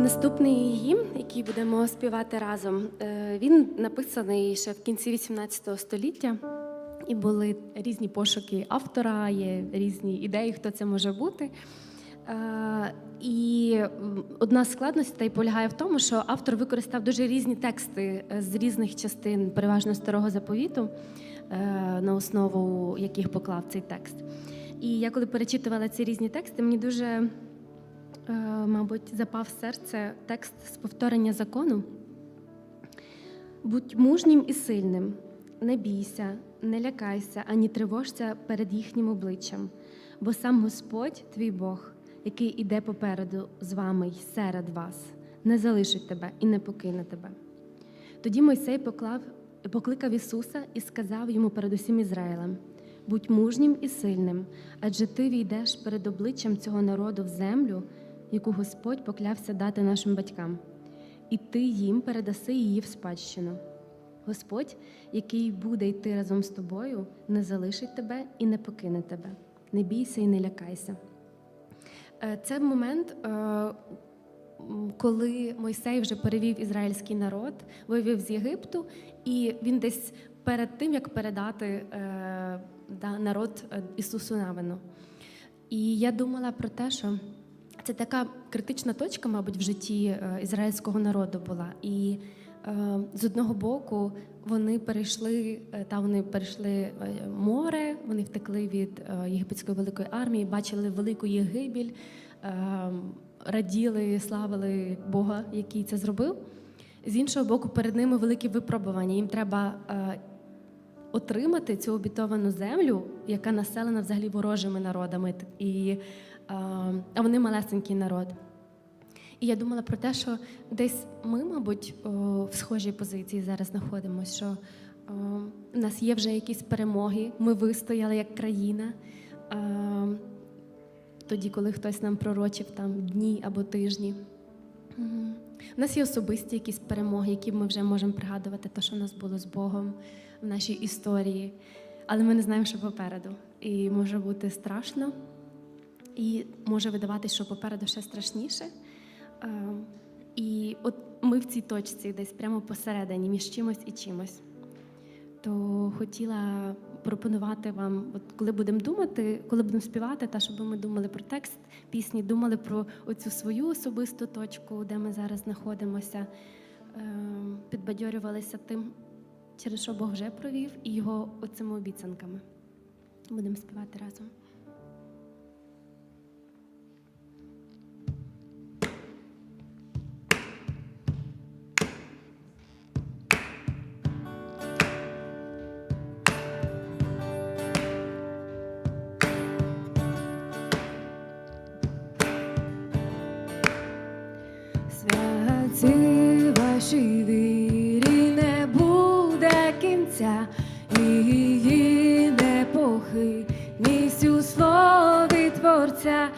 Наступний гімн, який будемо співати разом, е, він написаний ще в кінці 18 століття. І були різні пошуки автора, є різні ідеї, хто це може бути. Е, І одна з складностей полягає в тому, що автор використав дуже різні тексти е, з різних частин, переважно старого заповіту, на основу яких поклав цей текст. І я коли перечитувала ці різні тексти, мені дуже, мабуть, запав в серце текст з повторення закону. Будь мужнім і сильним, не бійся, не лякайся, ані тривожся перед їхнім обличчям, бо сам Господь, твій Бог, який іде попереду з вами й серед вас, не залишить тебе і не покине тебе. Тоді Мойсей поклав, покликав Ісуса і сказав йому перед усім Ізраїлем: будь мужнім і сильним, адже ти війдеш перед обличчям цього народу в землю, яку Господь поклявся дати нашим батькам, і ти їм передаси її в спадщину. Господь, який буде йти разом з тобою, не залишить тебе і не покине тебе. Не бійся і не лякайся. Е, Це момент, е, коли Мойсей вже перевів ізраїльський народ, вивів з Єгипту, і він десь перед тим, як передати е, народ Ісусу Навину. І я думала про те, що це така критична точка, мабуть, в житті е, ізраїльського народу була. І е, з одного боку вони перейшли е, та вони перейшли море, вони втекли від єгипетської великої армії, бачили велику їх гибіль, е, раділи, славили Бога, який це зробив. З іншого боку, перед ними великі випробування. Їм треба отримати цю обітовану землю, яка населена взагалі ворожими народами, і, а, вони малесенький народ. І я думала про те, що десь ми, мабуть, в схожій позиції зараз знаходимося, що у нас є вже якісь перемоги, ми вистояли як країна. Тоді, коли хтось нам пророчив там дні або тижні. У нас є особисті якісь перемоги, які ми вже можемо пригадувати, те, що в нас було з Богом в нашій історії, але ми не знаємо, що попереду. І може бути страшно, і може видаватися, що попереду ще страшніше. Е, І от ми в цій точці, десь прямо посередині, між чимось і чимось. То хотіла пропонувати вам, от коли будемо думати, коли будемо співати, та щоб ми думали про текст пісні, думали про оцю свою особисту точку, де ми зараз знаходимося, е, підбадьорювалися тим, через що Бог вже провів, і його оцими обіцянками. Будемо співати разом. Ці вашій вірі не буде кінця, і її непохитність у слові творця.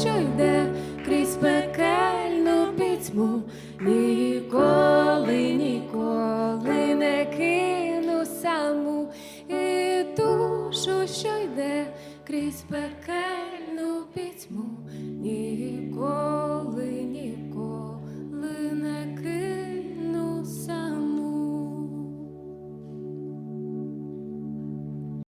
що йде крізь пекельну пітьму, ніколи, ніколи не кину саму і душу, що йде крізь пекельну пітьму.